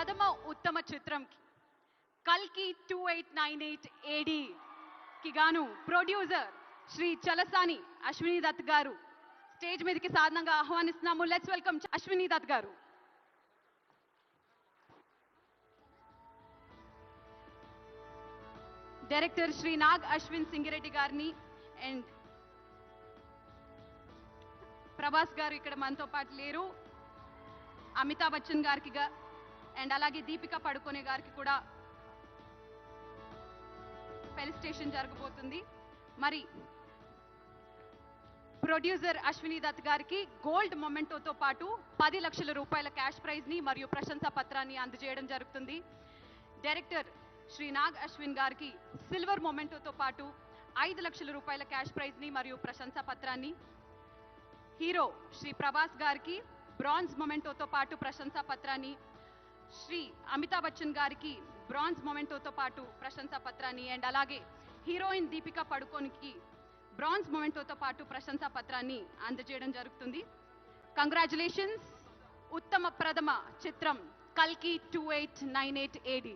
ప్రథమ ఉత్తమ చిత్రంకి కల్కి టూ ఎయిట్ నైన్ ఎయిట్ ఏడీకి గాను ప్రొడ్యూసర్ శ్రీ చలసాని అశ్విని దత్ గారు స్టేజ్ మీదకి సాధనంగా ఆహ్వానిస్తున్నాము. లెట్స్ వెల్కమ్ అశ్విని దత్ గారు. డైరెక్టర్ శ్రీ నాగ్ అశ్విన్ సింగిరెడ్డి గారిని అండ్ ప్రభాస్ గారు ఇక్కడ మనతో పాటు లేరు. అమితాబ్ బచ్చన్ గారికి అండ్ అలాగే దీపిక పడుకునే గారికి కూడా ఫెలిస్టేషన్ జరగబోతుంది. మరి ప్రొడ్యూసర్ అశ్విని దత్ గారికి గోల్డ్ మొమెంటోతో పాటు పది లక్షల రూపాయల క్యాష్ ప్రైజ్ని మరియు ప్రశంసా పత్రాన్ని అందజేయడం జరుగుతుంది. డైరెక్టర్ శ్రీ నాగ్ అశ్విన్ గారికి సిల్వర్ మొమెంటోతో పాటు ఐదు లక్షల రూపాయల క్యాష్ ప్రైజ్ని మరియు ప్రశంసా పత్రాన్ని. హీరో శ్రీ ప్రభాస్ గారికి బ్రాంజ్ మొమెంటోతో పాటు ప్రశంసా పత్రాన్ని శ్రీ అమితాబ్ బచ్చన్ గారికి బ్రాంజ్ మొమెంటోతో పాటు ప్రశంసా పత్రాన్ని అండ్ అలాగే హీరోయిన్ దీపిక పడుకోనికి బ్రాంజ్ మొమెంటోతో పాటు ప్రశంసా పత్రాన్ని అందజేయడం జరుగుతుంది. కంగ్రాచులేషన్స్ ఉత్తమ ప్రథమ చిత్రం కల్కి two eight nine eight AD.